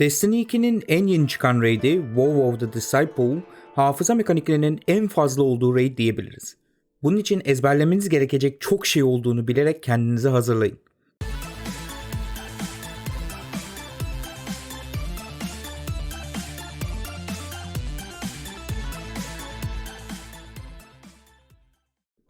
Destiny 2'nin en yeni çıkan raid'i WoW of the Disciple, hafıza mekaniklerinin en fazla olduğu raid diyebiliriz. Bunun için ezberlemeniz gerekecek çok şey olduğunu bilerek kendinizi hazırlayın.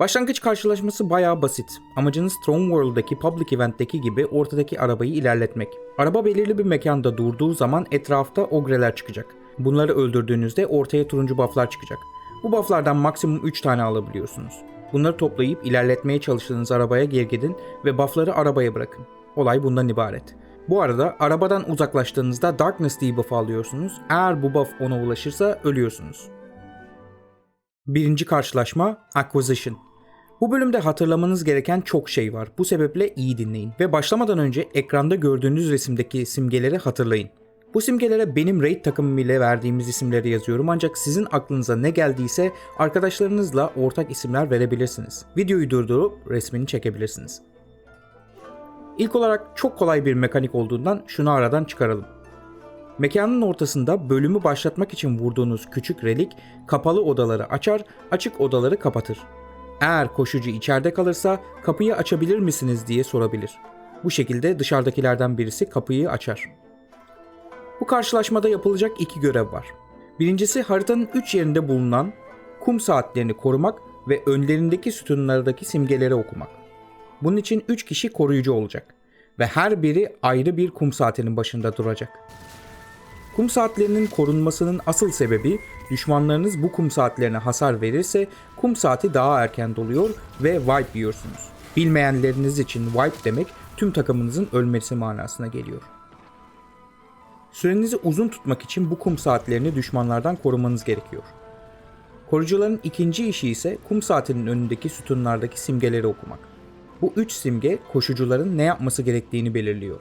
Başlangıç karşılaşması bayağı basit. Amacınız Strong World'daki Public Event'teki gibi ortadaki arabayı ilerletmek. Araba belirli bir mekanda durduğu zaman etrafta ogreler çıkacak. Bunları öldürdüğünüzde ortaya turuncu bufflar çıkacak. Bu bufflardan maksimum 3 tane alabiliyorsunuz. Bunları toplayıp ilerletmeye çalıştığınız arabaya geri gidin ve buffları arabaya bırakın. Olay bundan ibaret. Bu arada arabadan uzaklaştığınızda Darkness debuff'ı alıyorsunuz. Eğer bu buff ona ulaşırsa ölüyorsunuz. Birinci karşılaşma Acquisition. Bu bölümde hatırlamanız gereken çok şey var. Bu sebeple iyi dinleyin ve başlamadan önce ekranda gördüğünüz resimdeki simgeleri hatırlayın. Bu simgelere benim raid takımım ile verdiğimiz isimleri yazıyorum ancak sizin aklınıza ne geldiyse arkadaşlarınızla ortak isimler verebilirsiniz. Videoyu durdurup resmini çekebilirsiniz. İlk olarak çok kolay bir mekanik olduğundan şunu aradan çıkaralım. Mekanın ortasında bölümü başlatmak için vurduğunuz küçük relik kapalı odaları açar, açık odaları kapatır. Eğer koşucu içeride kalırsa kapıyı açabilir misiniz diye sorabilir. Bu şekilde dışarıdakilerden birisi kapıyı açar. Bu karşılaşmada yapılacak iki görev var. Birincisi haritanın 3 yerinde bulunan kum saatlerini korumak ve önlerindeki sütunlardaki simgeleri okumak. Bunun için 3 kişi koruyucu olacak ve her biri ayrı bir kum saatinin başında duracak. Kum saatlerinin korunmasının asıl sebebi düşmanlarınız bu kum saatlerine hasar verirse kum saati daha erken doluyor ve wipe yiyorsunuz. Bilmeyenleriniz için wipe demek tüm takımınızın ölmesi manasına geliyor. Sürenizi uzun tutmak için bu kum saatlerini düşmanlardan korumanız gerekiyor. Korucuların ikinci işi ise kum saatinin önündeki sütunlardaki simgeleri okumak. Bu üç simge koşucuların ne yapması gerektiğini belirliyor.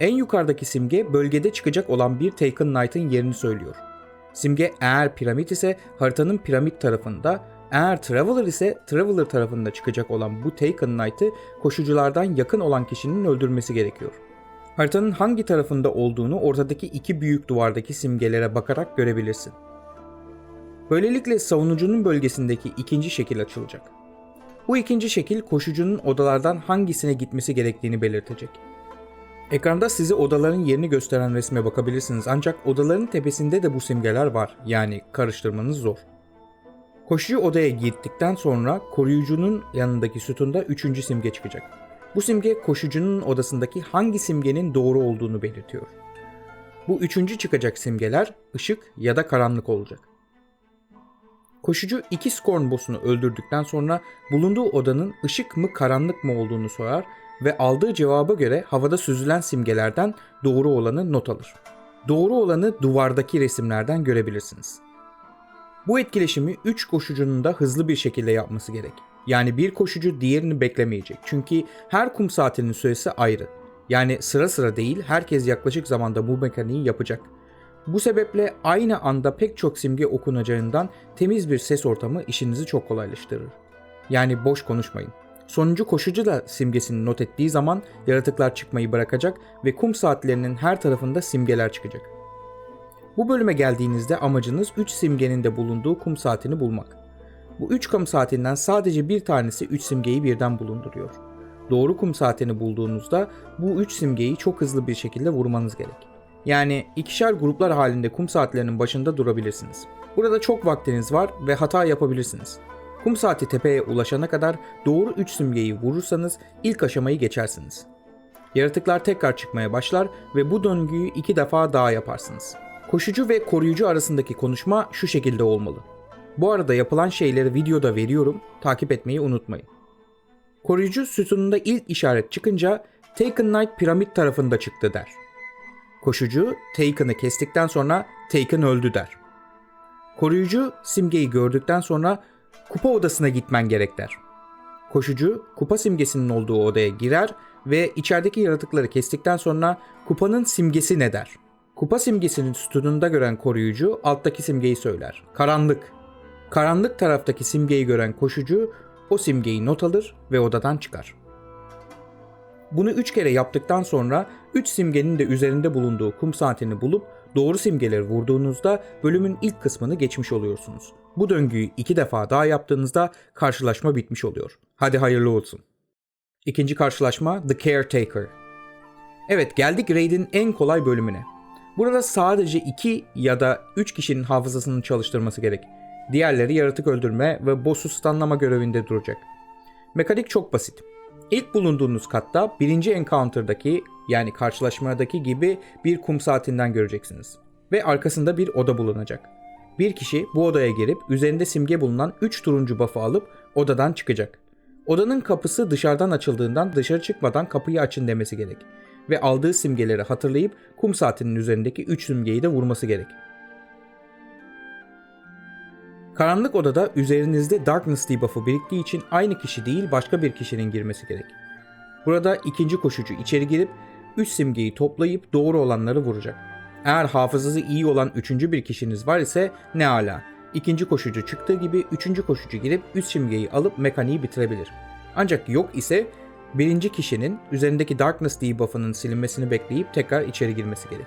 En yukarıdaki simge bölgede çıkacak olan bir Taken Knight'ın yerini söylüyor. Simge eğer piramit ise haritanın piramit tarafında, eğer Traveler ise Traveler tarafında çıkacak olan bu Taken Knight'ı koşuculardan yakın olan kişinin öldürmesi gerekiyor. Haritanın hangi tarafında olduğunu ortadaki iki büyük duvardaki simgelere bakarak görebilirsin. Böylelikle savunucunun bölgesindeki ikinci şekil açılacak. Bu ikinci şekil koşucunun odalardan hangisine gitmesi gerektiğini belirtecek. Ekranda size odaların yerini gösteren resme bakabilirsiniz ancak odaların tepesinde de bu simgeler var yani karıştırmanız zor. Koşucu odaya gittikten sonra koruyucunun yanındaki sütunda üçüncü simge çıkacak. Bu simge koşucunun odasındaki hangi simgenin doğru olduğunu belirtiyor. Bu üçüncü çıkacak simgeler ışık ya da karanlık olacak. Koşucu iki Scorn boss'unu öldürdükten sonra bulunduğu odanın ışık mı karanlık mı olduğunu sorar ve aldığı cevaba göre havada süzülen simgelerden doğru olanı not alır. Doğru olanı duvardaki resimlerden görebilirsiniz. Bu etkileşimi 3 koşucunun da hızlı bir şekilde yapması gerek. Yani bir koşucu diğerini beklemeyecek. Çünkü her kum saatinin süresi ayrı. Yani sıra sıra değil herkes yaklaşık zamanda bu mekaniği yapacak. Bu sebeple aynı anda pek çok simge okunacağından temiz bir ses ortamı işinizi çok kolaylaştırır. Yani boş konuşmayın. Sonuncu koşucu da simgesini not ettiği zaman yaratıklar çıkmayı bırakacak ve kum saatlerinin her tarafında simgeler çıkacak. Bu bölüme geldiğinizde amacınız 3 simgenin de bulunduğu kum saatini bulmak. Bu 3 kum saatinden sadece bir tanesi 3 simgeyi birden bulunduruyor. Doğru kum saatini bulduğunuzda bu 3 simgeyi çok hızlı bir şekilde vurmanız gerek. Yani ikişer gruplar halinde kum saatlerinin başında durabilirsiniz. Burada çok vaktiniz var ve hata yapabilirsiniz. Kum saati tepeye ulaşana kadar doğru 3 simgeyi vurursanız ilk aşamayı geçersiniz. Yaratıklar tekrar çıkmaya başlar ve bu döngüyü iki defa daha yaparsınız. Koşucu ve koruyucu arasındaki konuşma şu şekilde olmalı. Bu arada yapılan şeyleri videoda veriyorum, takip etmeyi unutmayın. Koruyucu sütununda ilk işaret çıkınca Taken Knight piramit tarafında çıktı der. Koşucu Taken'ı kestikten sonra Taken öldü der. Koruyucu simgeyi gördükten sonra kupa odasına gitmen gerek der. Koşucu kupa simgesinin olduğu odaya girer ve içerideki yaratıkları kestikten sonra kupanın simgesi ne der? Kupa simgesinin sütununda gören koruyucu alttaki simgeyi söyler. Karanlık. Karanlık taraftaki simgeyi gören koşucu o simgeyi not alır ve odadan çıkar. Bunu 3 kere yaptıktan sonra 3 simgenin de üzerinde bulunduğu kum saatini bulup doğru simgeleri vurduğunuzda bölümün ilk kısmını geçmiş oluyorsunuz. Bu döngüyü 2 defa daha yaptığınızda karşılaşma bitmiş oluyor. Hadi hayırlı olsun. İkinci karşılaşma The Caretaker. Evet geldik raid'in en kolay bölümüne. Burada sadece 2 ya da 3 kişinin hafızasını çalıştırması gerek. Diğerleri yaratık öldürme ve boss'u stunlama görevinde duracak. Mekanik çok basit. İlk bulunduğunuz katta birinci encounter'daki yani karşılaşmadaki gibi bir kum saatinden göreceksiniz. Ve arkasında bir oda bulunacak. Bir kişi bu odaya girip üzerinde simge bulunan 3 turuncu buff'ı alıp odadan çıkacak. Odanın kapısı dışarıdan açıldığından dışarı çıkmadan kapıyı açın demesi gerek. Ve aldığı simgeleri hatırlayıp kum saatinin üzerindeki 3 simgeyi de vurması gerek. Karanlık odada üzerinizde Darkness debuff'ı biriktiği için aynı kişi değil başka bir kişinin girmesi gerek. Burada ikinci koşucu içeri girip 3 simgeyi toplayıp doğru olanları vuracak. Eğer hafızası iyi olan üçüncü bir kişiniz var ise ne ala. İkinci koşucu çıktığı gibi üçüncü koşucu girip 3 simgeyi alıp mekaniği bitirebilir. Ancak yok ise birinci kişinin üzerindeki Darkness debuff'ının silinmesini bekleyip tekrar içeri girmesi gerek.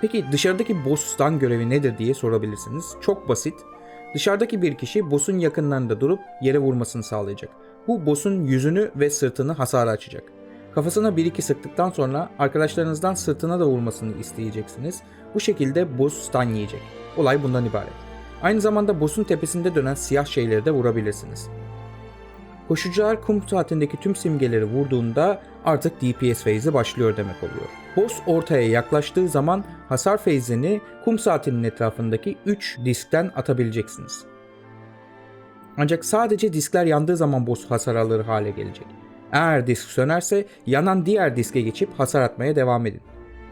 Peki dışarıdaki boss stun görevi nedir diye sorabilirsiniz. Çok basit. Dışarıdaki bir kişi boss'un yakınlarında durup yere vurmasını sağlayacak. Bu boss'un yüzünü ve sırtını hasara açacak. Kafasına 1-2 sıktıktan sonra arkadaşlarınızdan sırtına da vurmasını isteyeceksiniz. Bu şekilde boss stun yiyecek. Olay bundan ibaret. Aynı zamanda boss'un tepesinde dönen siyah şeyleri de vurabilirsiniz. Koşucular kum saatindeki tüm simgeleri vurduğunda artık DPS phase'i başlıyor demek oluyor. Boss ortaya yaklaştığı zaman hasar phase'ini kum saatinin etrafındaki 3 diskten atabileceksiniz. Ancak sadece diskler yandığı zaman boss hasar alır hale gelecek. Eğer disk sönerse yanan diğer diske geçip hasar atmaya devam edin.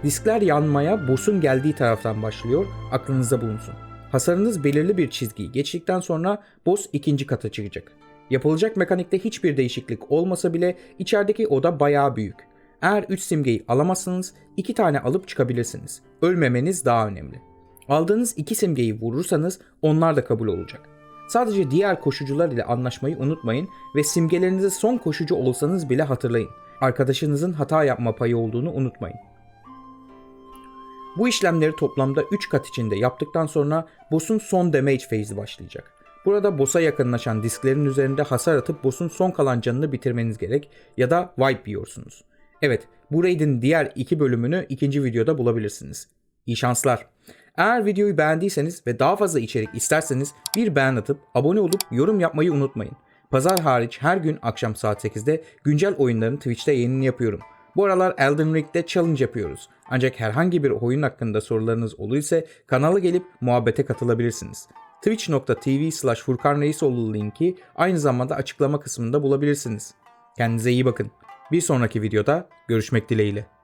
Diskler yanmaya boss'un geldiği taraftan başlıyor, aklınızda bulunsun. Hasarınız belirli bir çizgiyi geçtikten sonra boss ikinci kata çıkacak. Yapılacak mekanikte hiçbir değişiklik olmasa bile içerideki oda bayağı büyük. Eğer 3 simgeyi alamazsanız 2 tane alıp çıkabilirsiniz. Ölmemeniz daha önemli. Aldığınız 2 simgeyi vurursanız onlar da kabul olacak. Sadece diğer koşucular ile anlaşmayı unutmayın ve simgelerinizi son koşucu olsanız bile hatırlayın. Arkadaşınızın hata yapma payı olduğunu unutmayın. Bu işlemleri toplamda 3 kat içinde yaptıktan sonra boss'un son damage phase'i başlayacak. Burada boss'a yakınlaşan disklerin üzerinde hasar atıp boss'un son kalan canını bitirmeniz gerek ya da wipe yiyorsunuz. Evet, bu raid'in diğer iki bölümünü ikinci videoda bulabilirsiniz. İyi şanslar. Eğer videoyu beğendiyseniz ve daha fazla içerik isterseniz bir beğen atıp abone olup yorum yapmayı unutmayın. Pazar hariç her gün akşam saat 8'de güncel oyunların Twitch'te yayınını yapıyorum. Bu aralar Elden Ring'de challenge yapıyoruz. Ancak herhangi bir oyun hakkında sorularınız olursa kanala gelip muhabbete katılabilirsiniz. twitch.tv slash Furkan Reisoğlu linki aynı zamanda açıklama kısmında bulabilirsiniz. Kendinize iyi bakın. Bir sonraki videoda görüşmek dileğiyle.